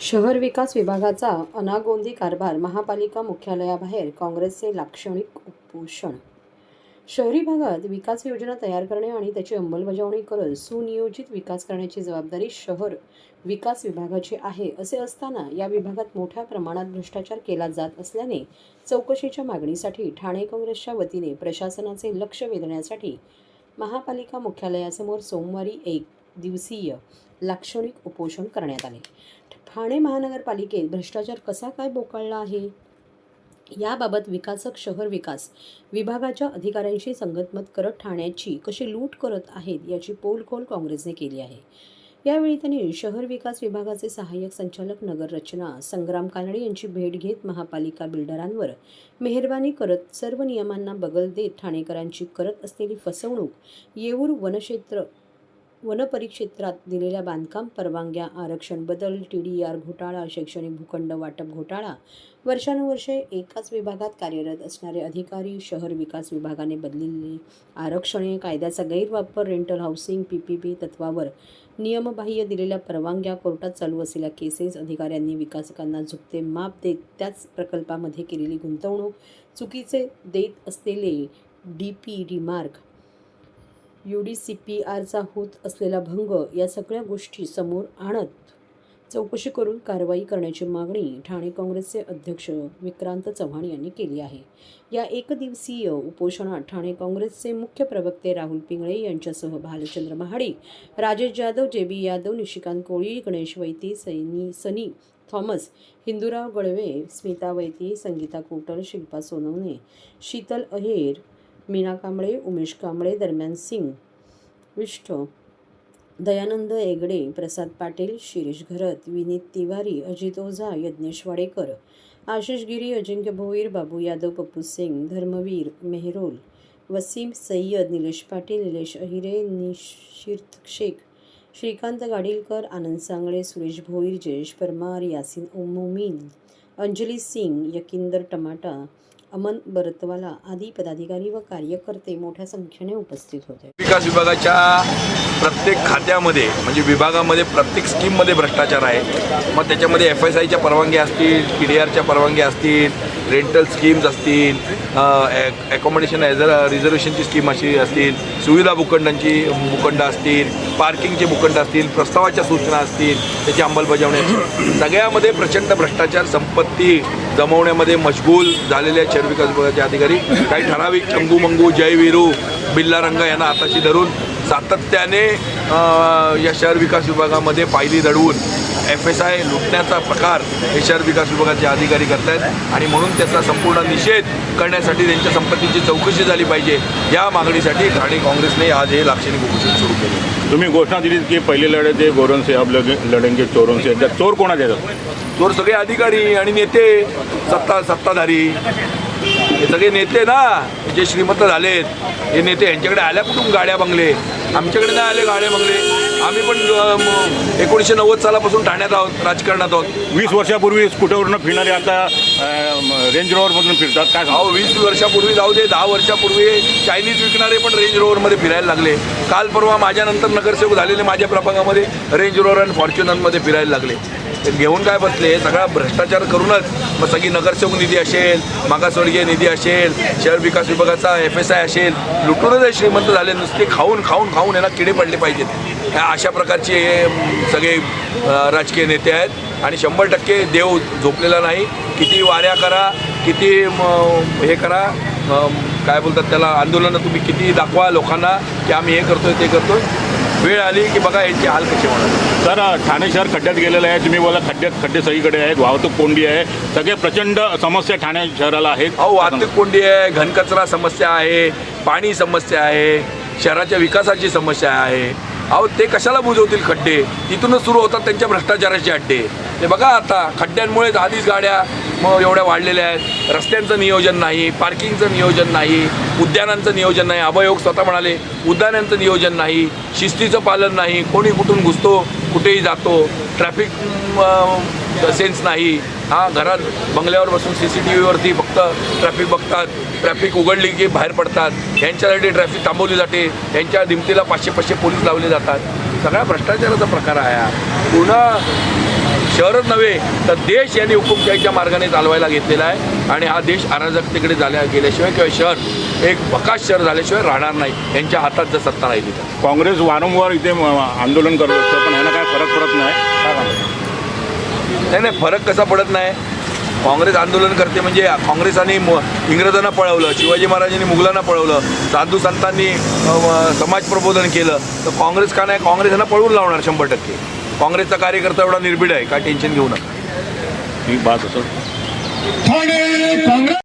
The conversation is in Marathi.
शहर विकास विभागाचा अनागोंदी कारभार महापालिका मुख्यालयाबाहेर काँग्रेसचे लाक्षणिक उपोषण. शहरी भागात विकास योजना तयार करणे आणि त्याची अंमलबजावणी करत सुनियोजित विकास करण्याची जबाबदारी शहर विकास विभागाची आहे असे असताना या विभागात मोठ्या प्रमाणात भ्रष्टाचार केला जात असल्याने चौकशीच्या मागणीसाठी ठाणे काँग्रेसच्या वतीने प्रशासनाचे लक्ष वेधण्यासाठी महापालिका मुख्यालयासमोर सोमवारी एक दिवसीय लाक्षणिक उपोषण करण्यात आले. ठाणे महानगरपालिकेत भ्रष्टाचार कसा काय बोकाळला आहे? याबाबत विकासक शहर विकास विभागाच्या अधिकाऱ्यांशी संगतमत करत ठाण्याची कशी लूट करत आहेत याची पोलखोल काँग्रेसने केली आहे. यावेळी त्यांनी शहर विकास विभागाचे सहाय्यक संचालक नगर रचना संग्राम कानडे यांची भेट घेत महापालिका बिल्डरांवर मेहरबानी करत सर्व नियमांना बगल देत ठाणेकरांची करत असलेली फसवणूक येऊर वनक्षेत्र वनपरिक्षेत्रात दिलेल्या बांधकाम परवानग्या आरक्षण बदल टी डी आर घोटाळा शैक्षणिक भूखंड वाटप घोटाळा वर्षानुवर्षे एकाच विभागात कार्यरत असणारे अधिकारी शहर विकास विभागाने बदललेली आरक्षणे कायद्याचा गैरवापर rental housing P P P तत्वावर नियमबाह्य दिलेल्या परवानग्या कोर्टात चालू असलेल्या केसेस अधिकाऱ्यांनी विकासकांना झुकते माप देत त्याच प्रकल्पामध्ये केलेली गुंतवणूक चुकीचे देत असलेले D P remark U D C P आरचा होत असलेला भंग या सगळ्या गोष्टी समोर आणत चौकशी करून कारवाई करण्याची मागणी ठाणे काँग्रेसचे अध्यक्ष विक्रांत चव्हाण यांनी केली आहे. या एकदिवसीय उपोषणात ठाणे काँग्रेसचे मुख्य प्रवक्ते राहुल पिंगळे यांच्यासह Bhalchandra Mahadik Rajesh Jadhav J B Yadav Nishikant Koli Ganesh Vaiti Saini Sunny Thomas Hindurao Galve Smita Vaiti Sangita Kotal Shilpa Sonawane Sheetal Aher Meena Kamble Umesh Kamble दरम्यान सिंग. विष्ठ. दयानंद एगडे प्रसाद पाटील शिरीष घरत विनीत तिवारी अजित ओझा यज्ञेश वाडेकर आशिष गिरी अजिंक्य भोईर बाबू यादव पप्पू सिंग धर्मवीर मेहरोल वसीम सय्यद निलेश पाटील निलेश अहिरे निशीर्थ शेख श्रीकांत गाडीलकर आनंद सांगळे सुरेश भोईर जयेश परमार यासिन मोमीन अंजली सिंग यकिंदर टमाटा अमन बरतवाला आदी पदाधिकारी व कार्यकर्ते मोठ्या संख्येने उपस्थित होते. विकास विभागाच्या प्रत्येक खात्यामध्ये म्हणजे विभागामध्ये प्रत्येक स्कीममध्ये भ्रष्टाचार आहे. मग त्याच्यामध्ये एफ एस आयच्या परवानग्या असतील टी डी आरच्या परवानग्या असतील रेंटल स्कीम्स असतील ॲकोमोडेशन ॲज रिझर्वेशनची स्कीम अशी असतील सुविधा भूखंडांची भूखंड असतील पार्किंगचे भूखंड असतील प्रस्तावाच्या सूचना असतील त्याची अंमलबजावणी असतील. सगळ्यामध्ये प्रचंड भ्रष्टाचार संपत्ती जमवण्यामध्ये मशगूल झालेले आहेत शहर विकास विभागाचे अधिकारी. काही ठराविक चंगू मंगू जयवीरू बिल्ला रंग यांना हाताशी धरून सातत्याने या शहर विकास विभागामध्ये पायली दडवून एफ एस आय लुटण्याचा प्रकार हे शहर विकास विभागाचे अधिकारी करत आहेत आणि म्हणून त्याचा संपूर्ण निषेध करण्यासाठी त्यांच्या संपत्तीची चौकशी झाली पाहिजे. या मागणीसाठी ठाणे काँग्रेसने आज हे लाक्षणिक उपोषण सुरू केले. तुम्ही घोषणा दिली की पहिले लढे ते गोरों से अब लढेंगे चोरों से त्यात चोर कोणाचे चोर सगळे अधिकारी आणि नेते सत्ता सत्ताधारी. हे सगळे नेते ना जे श्रीमंत झालेत हे नेते यांच्याकडे आल्या कुठून गाड्या बंगले? आमच्याकडे नाही आले गाड्या बंगले. आम्ही पण एकोणीसशे नव्वद सालापासून ठाण्यात आहोत राजकारणात आहोत. वीस वर्षापूर्वी स्कूटरवरनं फिरणारे आता रेंज रोवरमधून फिरतात. काय? अहो वीस वर्षापूर्वी जाऊ दे दहा वर्षापूर्वी चायनीज विकणारे पण रेंज रोवरमध्ये फिरायला लागले. काल परवा माझ्यानंतर नगरसेवक झालेले माझ्या प्रभागामध्ये रेंज रोवर आणि फॉर्च्युनरमध्ये फिरायला लागले. घेऊन काय बसले? सगळा भ्रष्टाचार करूनच. मग सगळी नगरसेवक निधी असेल मागासवर्गीय निधी असेल शहर विकास विभागाचा एफ एस आय असेल लुटूनच श्रीमंत झाले. नुसते खाऊन खाऊन खाऊन यांना किडे पडले पाहिजेत. ह्या अशा प्रकारचे सगळे राजकीय नेते आहेत. आणि शंभर टक्के देव झोपलेला नाही. किती वाऱ्या करा किती हे करा काय बोलतात त्याला आंदोलनं तुम्ही किती दाखवा लोकांना की आम्ही हे करतोय ते करतोय. वेळ आली की बघा यांचे हाल कसे होणार? तर ठाणे शहर खड्ड्यात गेलेलं आहे. तुम्ही बोला खड्ड्यात खड्डे सगळीकडे आहेत. वाहतूक कोंडी आहे. सगळे प्रचंड समस्या ठाणे शहराला आहेत. अहो वाहतूक कोंडी आहे घनकचरा समस्या आहे पाणी समस्या आहे शहराच्या विकासाची समस्या आहे. अहो ते कशाला बुजवतील खड्डे? तिथूनच सुरू होतात त्यांच्या भ्रष्टाचाराचे अड्डे. ते बघा आता खड्ड्यांमुळेच आधीच गाड्या मग एवढ्या वाढलेल्या आहेत. रस्त्यांचं नियोजन नाही पार्किंगचं नियोजन नाही उद्यानांचं नियोजन नाही. अभयोग स्वतः म्हणाले उद्यानांचं नियोजन नाही शिस्तीचं पालन नाही कोणी कुठून घुसतो कुठेही जातो ट्रॅफिक सेन्स नाही. हा घरात बंगल्यावर बसून सी सी टी व्हीवरती फक्त ट्रॅफिक बघतात ट्रॅफिक उघडली की बाहेर पडतात यांच्यासाठी ट्रॅफिक थांबवली जाते यांच्या दिमतीला पाचशे पाचशे पोलीस लावले जातात. सगळा भ्रष्टाचाराचा प्रकार आहे हा. पूर्ण शहरच नव्हे तर देश यांनी हुकुमशाहीच्या मार्गाने चालवायला घेतलेला आहे. आणि हा देश अराजकतेकडे झाल्या गेल्याशिवाय किंवा शहर एक बकाश शहर झाल्याशिवाय राहणार नाही. यांच्या हातात जर सत्ता नाही तिथं. काँग्रेस वारंवार इथे आंदोलन करत असतं पण ह्यांना काय फरक पडत नाही? नाही नाही फरक कसा पडत नाही? काँग्रेस आंदोलन करते म्हणजे काँग्रेसाने इंग्रजांना पळवलं शिवाजी महाराजांनी मुघलांना पळवलं साधू संतांनी समाज प्रबोधन केलं. तर काँग्रेस का नाही? काँग्रेसांना पळवून लावणार शंभर टक्के. काँग्रेसचा कार्यकर्ता एवढा निर्भीड आहे काय टेन्शन घेऊ नका. ही बात असं ठाणे!